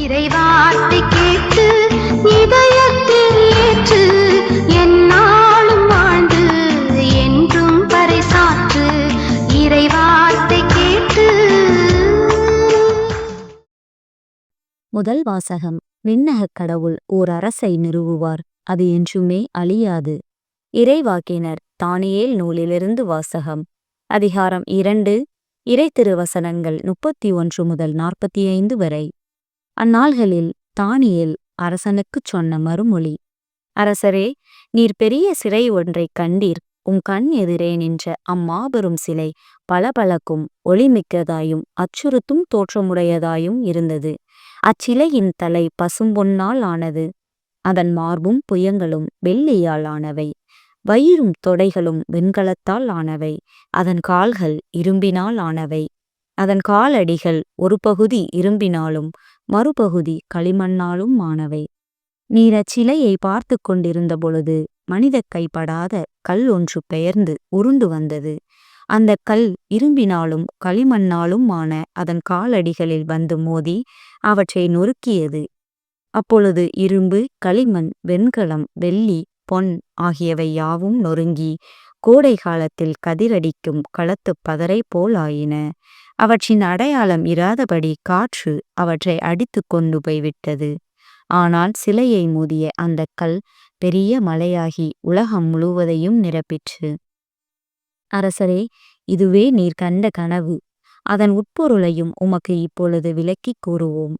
இறைவார்த்தை கேட்டு இதயத்தில் ஏற்று என்னாலும் வாழ்ந்து என்றும் பறைசாற்று இறைவார்த்தை கேட்டு. முதல் வாசகம் விண்ணகக் கடவுள் ஓர் அரசை நிறுவுவார் அது என்றுமே அழியாது. இறைவாக்கினர் தானியேல் நூலிலிருந்து வாசகம். அதிகாரம் இரண்டு இறை திருவசனங்கள் முப்பத்தி ஒன்று முதல் நாற்பத்தி ஐந்து வரை. அந்நாள்களில் தானியேல் அரசனுக்குச் சொன்ன மறுமொழி அரசரே நீர் பெரிய சிறை ஒன்றைக் கண்டீர். உம் கண் எதிரே நின்ற அம்மாபெரும் சிலை பளபளக்கும் ஒளிமிக்கதாயும் அச்சுறுத்தும் தோற்றமுடையதாயும் இருந்தது. அச்சிலையின் தலை பசும்பொன்னால் ஆனது. அதன் மார்பும் புயங்களும் வெள்ளியால் ஆனவை. வயிறும் தொடைகளும் வெண்கலத்தால் ஆனவை. அதன் கால்கள் இரும்பினால் ஆனவை. அதன் காலடிகள் ஒரு பகுதி இரும்பினாலும் மறுபகுதி களிமண்ணாலும் ஆனவை நீர் அச்சிலையை பார்த்து கொண்டிருந்த பொழுது மனித கைப்படாத கல் ஒன்று பெயர்ந்து உருண்டு வந்தது. அந்த கல் இரும்பினாலும் களிமண்ணாலும் ஆன அதன் காலடிகளில் வந்து மோதி அவற்றை நொறுக்கியது. அப்பொழுது இரும்பு களிமண் வெண்கலம் வெள்ளி பொன் ஆகியவை யாவும் நொறுங்கி கோடை காலத்தில் கதிரடிக்கும் களத்துப் பதரை போல் ஆயின அவற்றின் அடையாளம் இராதபடி காற்று அவற்றை அடித்து கொண்டு போய்விட்டது. ஆனால் சிலையை மோதிய அந்த கல் பெரிய மலையாகி உலகம் முழுவதையும் நிரப்பிற்று. அரசரே இதுவே நீர் கண்ட கனவு. அதன் உட்பொருளையும் உமக்கு இப்பொழுது விளக்கி கூறுவோம்.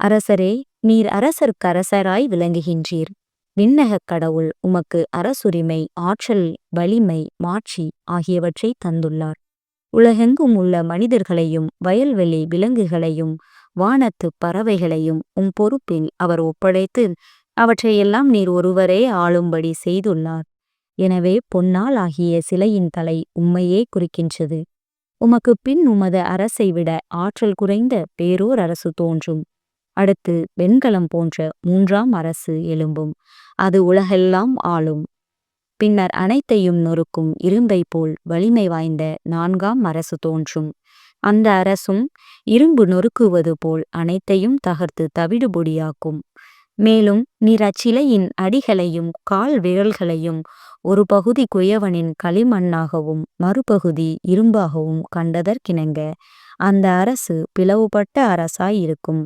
அரசரே நீர் அரசர்க்கரசராய் விளங்குகின்றீர். விண்ணகக் கடவுள் உமக்கு அரசுரிமை ஆற்றல் வலிமை மாட்சி ஆகியவற்றை தந்துள்ளார். உலகெங்கும் உள்ள மனிதர்களையும் வயல்வெளி விலங்குகளையும் வானத்து பறவைகளையும் உம் பொறுப்பில் அவர் ஒப்படைத்து அவற்றையெல்லாம் நீர் ஒருவரே ஆளும்படி செய்துள்ளார். எனவே பொன்னால் ஆகிய சிலையின் தலை உம்மையே குறிக்கின்றது. உமக்கு பின் உமது அரசை விட ஆற்றல் குறைந்த பேரோர் அரசு தோன்றும். அடுத்து வெண்கலம் போன்ற மூன்றாம் அரசு எழும்பும். அது உலகெல்லாம் ஆளும். பின்னர் அனைத்தையும் நொறுக்கும் இரும்பை போல் வலிமை வாய்ந்த நான்காம் அரசு தோன்றும். அந்த அரசும் இரும்பு நொறுக்குவது போல் அனைத்தையும் தகர்த்து தவிடுபொடியாக்கும். மேலும் நிறச்சிலையின் அடிகளையும் கால் விரல்களையும் ஒரு பகுதி குயவனின் களிமண்ணாகவும் மறுபகுதி இரும்பாகவும் கண்டதற்கிணங்க அந்த அரசு பிளவுபட்ட அரசாய் இருக்கும்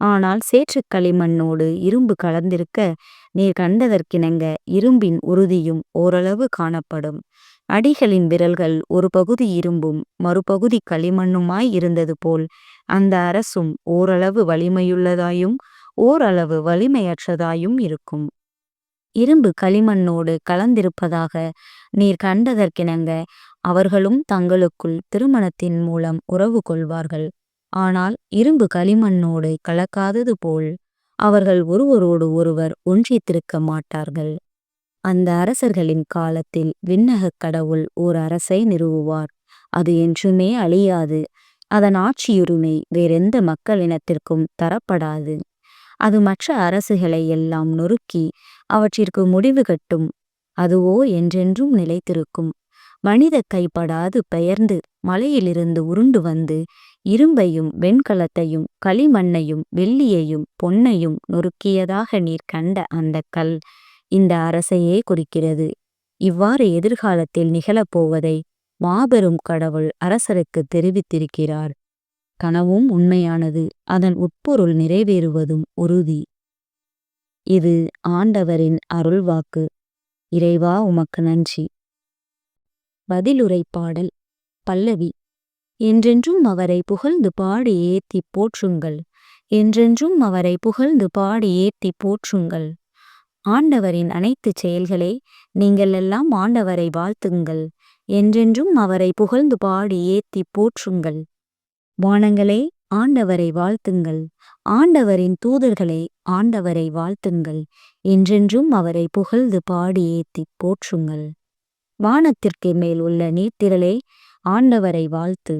ஆனால் சேற்று களிமண்ணோடு இரும்பு கலந்திருக்க நீர் கண்டதற்கிணங்க இரும்பின் உறுதியும் ஓரளவு காணப்படும். அடிகளின் விரல்கள் ஒரு பகுதி இரும்பும் மறுபகுதி களிமண்ணுமாய் இருந்தது போல் அந்த அரசும் ஓரளவு வலிமையுள்ளதாயும் ஓரளவு வலிமையற்றதாயும் இருக்கும். இரும்பு களிமண்ணோடு கலந்திருப்பதாக நீர் கண்டதற்கிணங்க அவர்களும் தங்களுக்குள் திருமணத்தின் மூலம் உறவு கொள்வார்கள். ஆனால் இரும்பு களிமண்ணோடு கலக்காதது போல் அவர்கள் ஒருவரோடு ஒருவர் ஒன்றித்திருக்க மாட்டார்கள். அந்த அரசர்களின் காலத்தில் விண்ணகக் கடவுள் ஓர் அரசை நிறுவுவார். அது என்றுமே அழியாது. அதன் ஆட்சியுரிமை வேறெந்த மக்கள் இனத்திற்கும் தரப்படாது. அது மற்ற அரசுகளை எல்லாம் நொறுக்கி அவற்றிற்கு முடிவு கட்டும். அதுவோ என்றென்றும் நிலைத்திருக்கும். மனித கைப்படாது பெயர்ந்து மலையிலிருந்து உருண்டு வந்து இரும்பையும் வெண்கலத்தையும் களிமண்ணையும் வெள்ளியையும் பொன்னையும் நொறுக்கியதாக நீர் கண்ட அந்த கல் இந்த அரசையே குறிக்கிறது. இவ்வாறு எதிர்காலத்தில் நிகழப்போவதை மாபெரும் கடவுள் அரசருக்கு தெரிவித்திருக்கிறார். கனவும் உண்மையானது அதன் உட்பொருள் நிறைவேறுவதும் உறுதி. இது ஆண்டவரின் அருள்வாக்கு. இறைவா உமக்கு நன்றி. பதிலுரை பாடல் பல்லவி என்றென்றும் அவரை புகழ்ந்து பாடி ஏத்தி போற்றுங்கள். என்றென்றும் அவரை புகழ்ந்து பாடி ஏத்தி போற்றுங்கள். ஆண்டவரின் அனைத்து செயல்களே நீங்கள் எல்லாம் ஆண்டவரை வாழ்த்துங்கள். என்றென்றும் அவரை புகழ்ந்து பாடி ஏத்தி போற்றுங்கள். வானங்களே ஆண்டவரை வாழ்த்துங்கள். ஆண்டவரின் தூதர்களே ஆண்டவரை வாழ்த்துங்கள். என்றென்றும் அவரை புகழ்ந்து பாடி ஏத்தி போற்றுங்கள். வானத்திற்கு மேல் உள்ள நீர்த்திரளே ஆண்டவரை வாழ்த்து.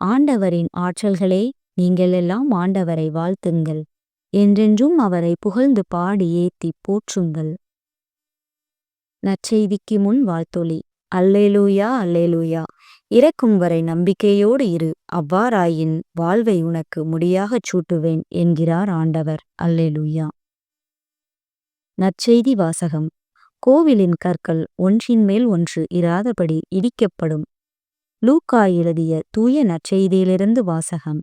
ஆண்டவரின் ஆற்றல்களே நீங்களெல்லாம் ஆண்டவரை வாழ்த்துங்கள். என்றென்றும் அவரை புகழ்ந்து பாடி ஏத்தி போற்றுங்கள். நற்செய்திக்கு முன் வாழ்த்தொலி. அல்லேலூயா அல்லேலூயா. இறக்கும் வரை நம்பிக்கையோடு இரு. அவ்வாறாயின் வாழ்வை உனக்கு முடியாகச் சூட்டுவேன் என்கிறார் ஆண்டவர். அல்லேலூயா. நற்செய்தி வாசகம். கோவிலின் கற்கள் ஒன்றின் மேல் ஒன்று இராதபடி இடிக்கப்படும். லூக்கா எழுதிய தூய நற்செய்தியிலிருந்து வாசகம்.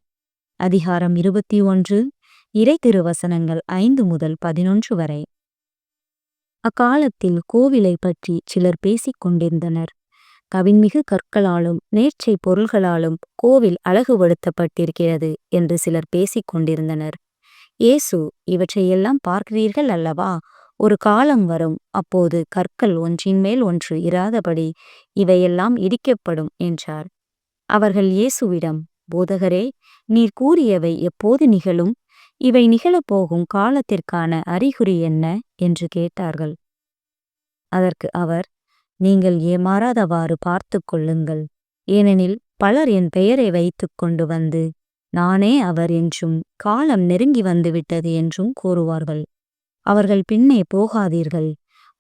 அதிகாரம் இருபத்தி ஒன்று இறை திருவசனங்கள் ஐந்து முதல் பதினொன்று வரை. அக்காலத்தில் கோவிலை பற்றி சிலர் பேசிக் கொண்டிருந்தனர். கவின்மிகு கற்களாலும் நேர்ச்சை பொருள்களாலும் கோவில் அழகுபடுத்தப்பட்டிருக்கிறது என்று சிலர் பேசிக் கொண்டிருந்தனர். இயேசு இவற்றையெல்லாம் பார்க்கிறீர்கள் அல்லவா? ஒரு காலம் வரும் அப்போது கற்கள் ஒன்றின் மேல் ஒன்று இராதபடி இவையெல்லாம் இடிக்கப்படும் என்றார். அவர்கள் இயேசுவிடம் போதகரே நீர் கூறியவை எப்போது நிகழும்? இவை நிகழப்போகும் காலத்திற்கான அறிகுறி என்ன? என்று கேட்டார்கள். அதற்கு அவர் நீங்கள் ஏமாறாதவாறு பார்த்து கொள்ளுங்கள். ஏனெனில் பலர் என் பெயரை வைத்துக் கொண்டு வந்து நானே அவர் என்றும் காலம் நெருங்கி வந்துவிட்டது என்றும் கூறுவார்கள். அவர்கள் பின்னே போகாதீர்கள்.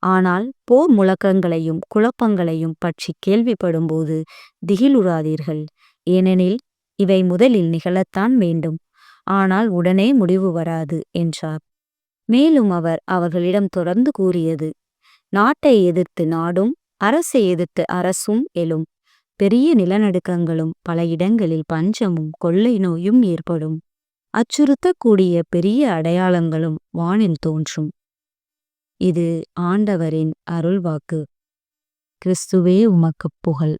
ஆனால் போர் முழக்கங்களையும் குழப்பங்களையும் பற்றி கேள்விப்படும்போது திகிலுறாதீர்கள். ஏனெனில் இவை முதலில் நிகழத்தான் வேண்டும். ஆனால் உடனே முடிவு வராது என்றார். மேலும் அவர் அவர்களிடம் தொடர்ந்து கூறியது நாட்டை எதிர்த்து நாடும் அரசை எதிர்த்து அரசும் எழும். பெரிய நிலநடுக்கங்களும் பல இடங்களில் பஞ்சமும் கொள்ளை நோயும் ஏற்படும். அச்சுறுத்தக்கூடிய பெரிய அடையாளங்களும் வானில் தோன்றும். இது ஆண்டவரின் அருள்வாக்கு. கிறிஸ்துவே உமக்கு புகழ்.